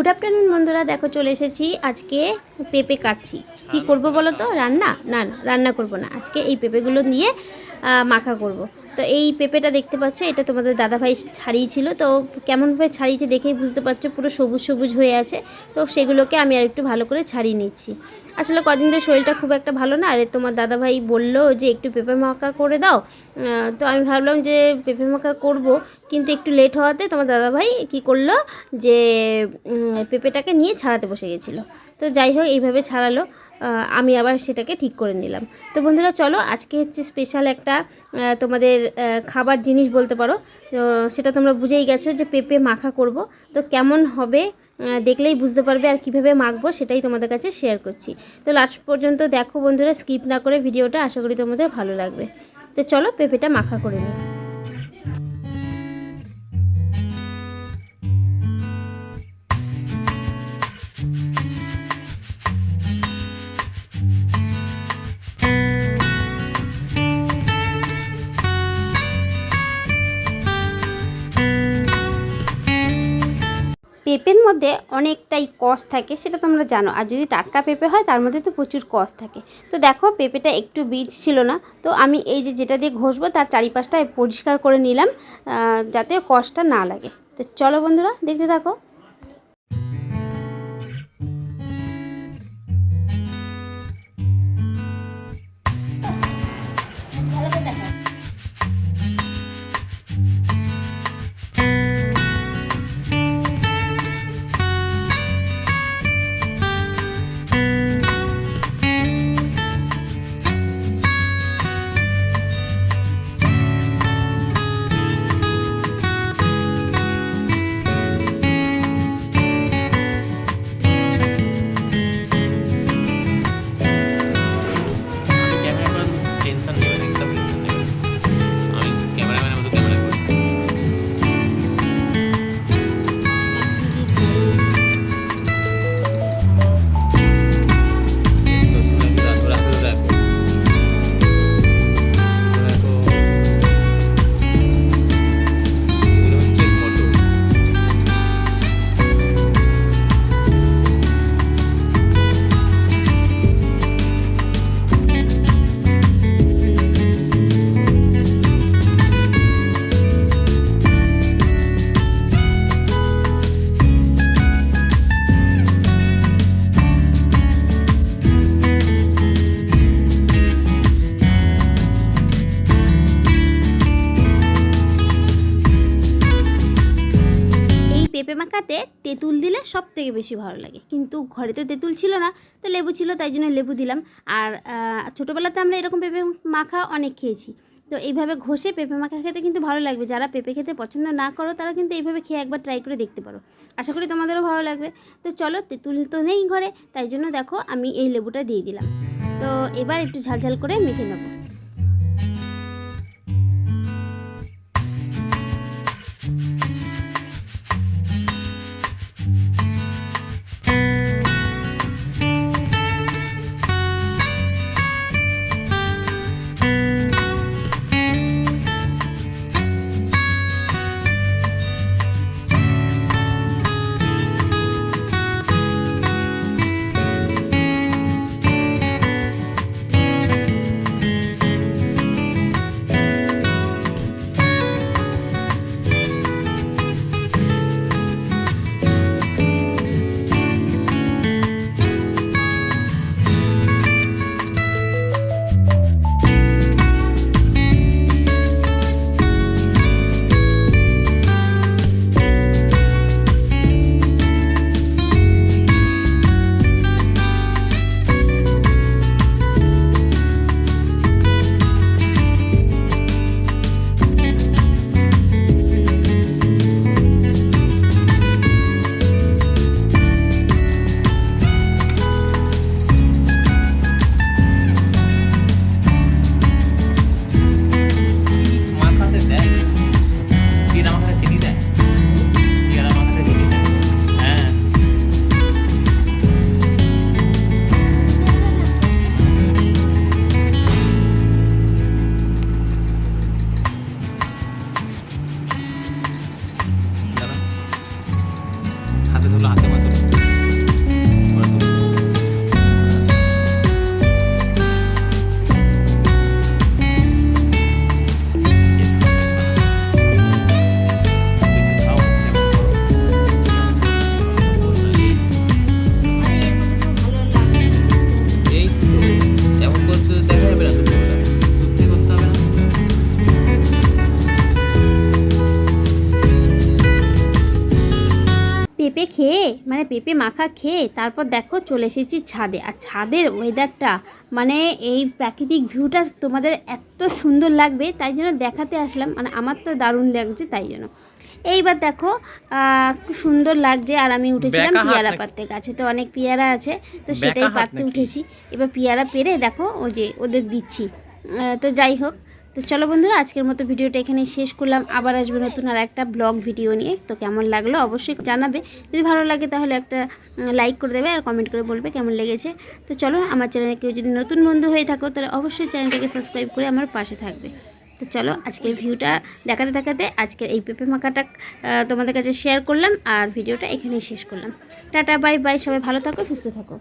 Good afternoon বন্ধুরা। দেখো, চলে এসেছি। আজকে পেঁপে কাটছি। কি করব বলো তো? রান্না? না না রান্না করব না। আজকে এই পেঁপেগুলো নিয়ে মাখা করব। তো এই পেঁপেটা দেখতে পাচ্ছ, এটা তোমাদের দাদাভাই ছাড়িয়েছিল। তো কেমনভাবে ছাড়িয়েছে দেখেই বুঝতে পারছ, পুরো সবুজ সবুজ হয়ে আছে। তো সেগুলোকে আমি আর একটু ভালো করে ছাড়িয়ে নিচ্ছি। আসলে কদিন ধরে শরীরটা খুব একটা ভালো না, আর তোমার দাদাভাই বলল যে একটু পেঁপে মাখা করে দাও। তো আমি ভাবলাম যে পেঁপে মাখা করব, কিন্তু একটু লেট হওয়াতে তোমার দাদাভাই কী করল যে পেঁপেটাকে নিয়ে ছাড়াতে বসে গেছিল। তো যাই হোক, এইভাবে ছাড়ালো। আমি আবার সেটাকে ঠিক করে নিলাম। তো বন্ধুরা, চলো আজকে হচ্ছে স্পেশাল একটা তোমাদের খাবার জিনিস বলতে পারো। তো সেটা তোমরা বুঝেই গেছো যে পেঁপে মাখা করব। তো কেমন হবে দেখলেই বুঝতে পারবে আর কীভাবে মাখবো সেটাই তোমাদের কাছে শেয়ার করছি। তো লাস্ট পর্যন্ত দেখো বন্ধুরা স্কিপ না করে ভিডিওটা, আশা করি তোমাদের ভালো লাগবে। তো চলো পেঁপেটা মাখা করে নিই। পেঁপের মধ্যে অনেকটাই কষ থাকে, সেটা তোমরা জানো। আর যদি টাটকা পেঁপে হয়, তার মধ্যে তো প্রচুর কষ থাকে। তো দেখো, পেঁপেটা একটু বীজ ছিল না। তো আমি এই যে যেটা দিয়ে ঘষবো, তার চারিপাশটা পরিষ্কার করে নিলাম যাতে কষটা না লাগে। তো চলো বন্ধুরা, দেখতে থাকো। তেঁতুল দিলে সব থেকে বেশি ভালো লাগে। কিন্তু ঘরে তো তেঁতুল ছিল না, তো লেবু ছিল, তাই জন্য লেবু দিলাম। আর ছোটোবেলাতে আমরা এরকম পেঁপে মাখা অনেক খেয়েছি। তো এইভাবে ঘষে পেঁপে মাখা খেতে কিন্তু ভালো লাগবে। যারা পেঁপে খেতে পছন্দ না করো, তারা কিন্তু এইভাবে খেয়ে একবার ট্রাই করে দেখতে পারো। আশা করি তোমাদেরও ভালো লাগবে। তো চলো, তেঁতুল তো নেই ঘরে, তাই জন্য দেখো আমি এই লেবুটা দিয়ে দিলাম। তো এবার একটু ঝালঝাল করে মেখে নেব। মানে পেঁপে মাখা খেয়ে তারপর দেখো চলে এসেছি ছাদে। আর ছাদের ওয়েদারটা মানে এই প্রাকৃতিক ভিউটা তোমাদের এত সুন্দর লাগবে তাই জন্য দেখাতে আসলাম। মানে আমার তো দারুণ লাগছে তাই জন্য। এইবার দেখো খুব সুন্দর লাগছে। আর আমি উঠেছিলাম পেয়ারা? পাততে গাছে তো অনেক পেয়ারা আছে তো সেটাই পাততে উঠেছি। এবার পেয়ারা পেরে দেখো ওই যে ওদের দিচ্ছি। তো যাই হোক তো চলো বন্ধুরা, আজকের মতো ভিডিওটা এখানে শেষ করলাম। আবার আসবে নতুন আর একটা ব্লগ ভিডিও নিয়ে। তো কেমন লাগল অবশ্যই জানাবে। যদি ভালো লাগে তাহলে একটা লাইক করে দেবে আর কমেন্ট করে বলবে কেমন লেগেছে। তো চলো, আমার চ্যানেলে কেউ যদি নতুন বন্ধু হয়ে থাকো, তাহলে অবশ্যই চ্যানেলটাকে সাবস্ক্রাইব করে আমার পাশে থাকবে। তো চলো, আজকের ভিউটা দেখাতে দেখাতে আজকের এই পেঁপে মাখাটা তোমাদের কাছে শেয়ার করলাম আর ভিডিওটা এখানেই শেষ করলাম। টাটা বাই বাই সবাই ভালো থাকো, সুস্থ থাকো।